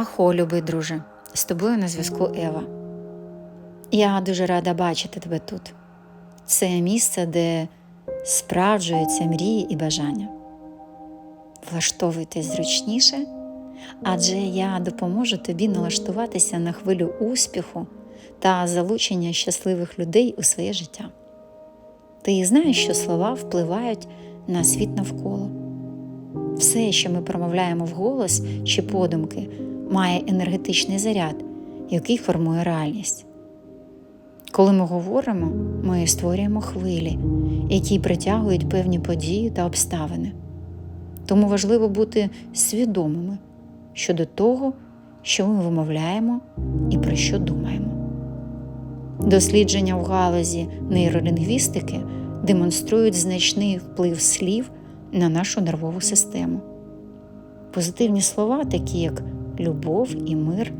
Ахо, любий друже, з тобою на зв'язку Ева. Я дуже рада бачити тебе тут. Це місце, де справджуються мрії і бажання. Влаштовуйтесь зручніше, адже я допоможу тобі налаштуватися на хвилю успіху та залучення щасливих людей у своє життя. Ти знаєш, що слова впливають на світ навколо. Все, що ми промовляємо вголос чи подумки, має енергетичний заряд, який формує реальність. Коли ми говоримо, ми створюємо хвилі, які притягують певні події та обставини. Тому важливо бути свідомими щодо того, що ми вимовляємо і про що думаємо. Дослідження в галузі нейролінгвістики демонструють значний вплив слів на нашу нервову систему. Позитивні слова, такі як любов і мир,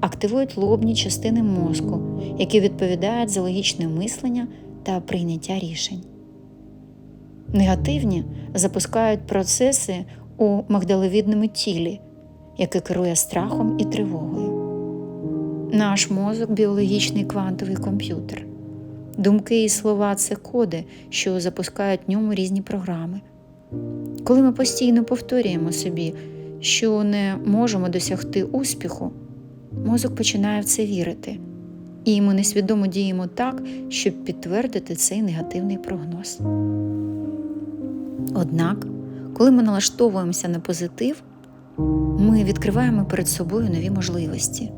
активують лобні частини мозку, які відповідають за логічне мислення та прийняття рішень. Негативні запускають процеси у магдаловідному тілі, яке керує страхом і тривогою. Наш мозок біологічний квантовий комп'ютер. Думки і слова це коди, що запускають в ньому різні програми. Коли ми постійно повторюємо собі, що не можемо досягти успіху, мозок починає в це вірити, і ми несвідомо діємо так, щоб підтвердити цей негативний прогноз. Однак, коли ми налаштовуємося на позитив, ми відкриваємо перед собою нові можливості.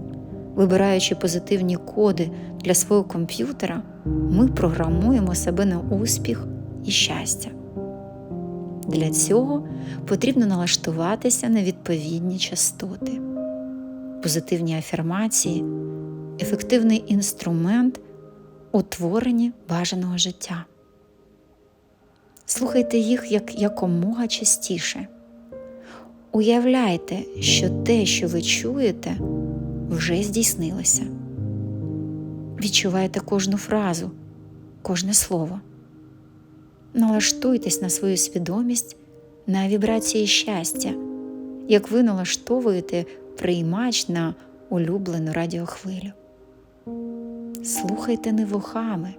Вибираючи позитивні коди для свого комп'ютера, ми програмуємо себе на успіх і щастя. Для цього потрібно налаштуватися на відповідні частоти. Позитивні афірмації ефективний інструмент у творенні бажаного життя. Слухайте їх як якомога частіше. Уявляйте, що те, що ви чуєте, вже здійснилося. Відчувайте кожну фразу, кожне слово. Налаштуйтесь на свою свідомість на вібрації щастя, як ви налаштовуєте приймач на улюблену радіохвилю. Слухайте не вухами,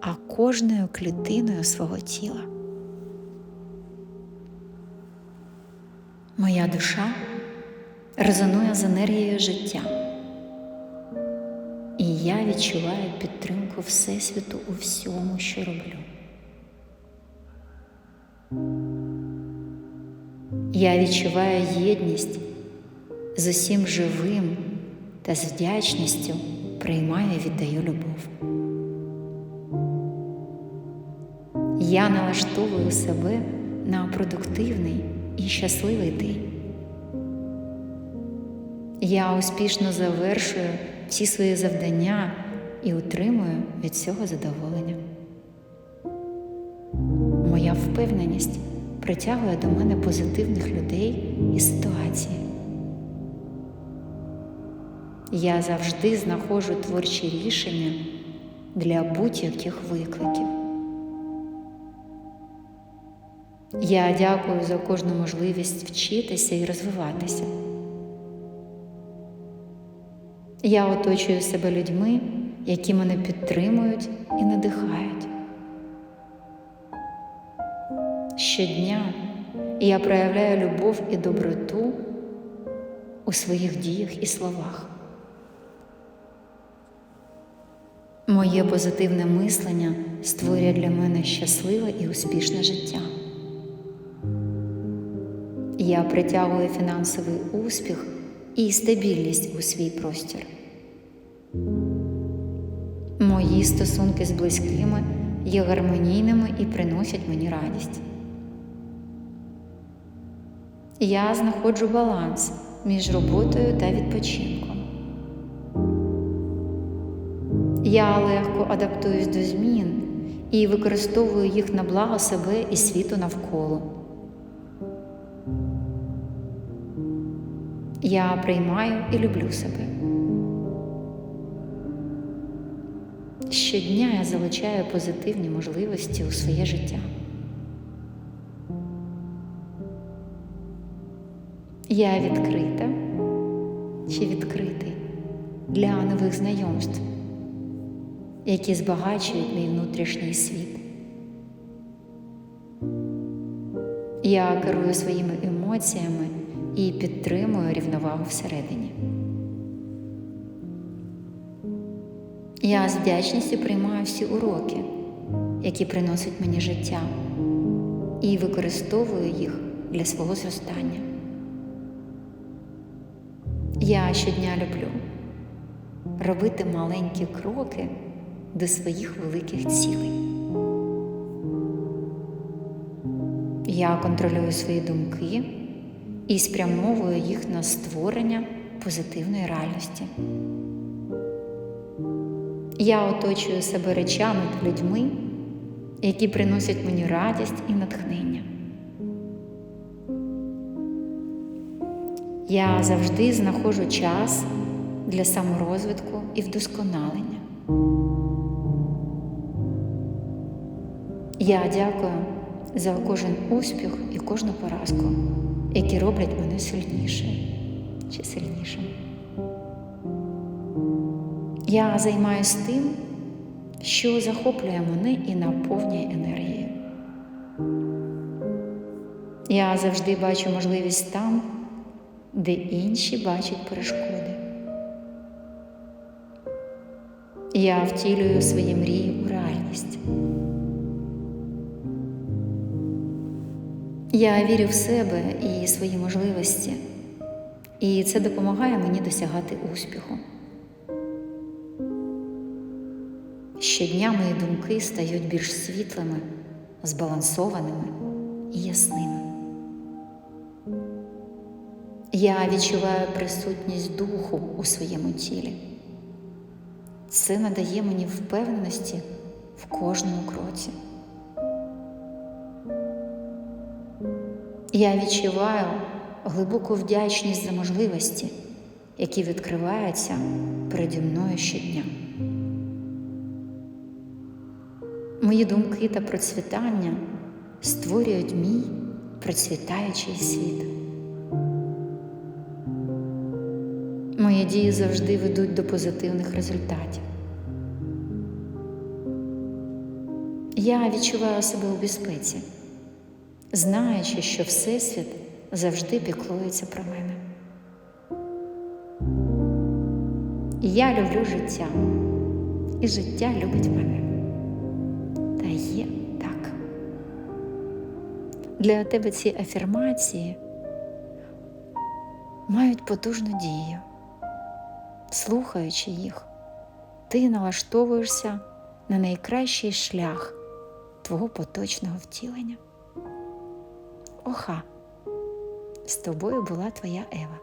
а кожною клітиною свого тіла. Моя душа резонує з енергією життя, і я відчуваю підтримку Всесвіту у всьому, що роблю. Я відчуваю єдність з усім живим та з вдячністю приймаю і віддаю любов. Я налаштовую себе на продуктивний і щасливий день. Я успішно завершую всі свої завдання і отримую від цього задоволення. Впевненість притягує до мене позитивних людей і ситуації. Я завжди знаходжу творчі рішення для будь-яких викликів. Я дякую за кожну можливість вчитися і розвиватися. Я оточую себе людьми, які мене підтримують і надихають. Щодня я проявляю любов і доброту у своїх діях і словах. Моє позитивне мислення створює для мене щасливе і успішне життя. Я притягую фінансовий успіх і стабільність у свій простір. Мої стосунки з близькими є гармонійними і приносять мені радість. Я знаходжу баланс між роботою та відпочинком. Я легко адаптуюсь до змін і використовую їх на благо себе і світу навколо. Я приймаю і люблю себе. Щодня я залучаю позитивні можливості у своє життя. Я відкрита чи відкритий для нових знайомств, які збагачують мій внутрішній світ. Я керую своїми емоціями і підтримую рівновагу всередині. Я з вдячністю приймаю всі уроки, які приносить мені життя, і використовую їх для свого зростання. Я щодня люблю робити маленькі кроки до своїх великих цілей. Я контролюю свої думки і спрямовую їх на створення позитивної реальності. Я оточую себе речами та людьми, які приносять мені радість і натхнення. Я завжди знаходжу час для саморозвитку і вдосконалення. Я дякую за кожен успіх і кожну поразку, які роблять мене сильнішою чи сильнішим. Я займаюся тим, що захоплює мене і наповнює енергією. Я завжди бачу можливість там, де інші бачать перешкоди. Я втілюю свої мрії у реальність. Я вірю в себе і свої можливості, і це допомагає мені досягати успіху. Щодня мої думки стають більш світлими, збалансованими і ясними. Я відчуваю присутність духу у своєму тілі. Це надає мені впевненості в кожному кроці. Я відчуваю глибоку вдячність за можливості, які відкриваються переді мною щодня. Мої думки та процвітання створюють мій процвітаючий світ. Мої дії завжди ведуть до позитивних результатів. Я відчуваю себе у безпеці, знаючи, що Всесвіт завжди піклується про мене. Я люблю життя, і життя любить мене. Та є так. Для тебе ці афірмації мають потужну дію. Слухаючи їх, ти налаштовуєшся на найкращий шлях твого поточного втілення. Оха, з тобою була твоя Ева.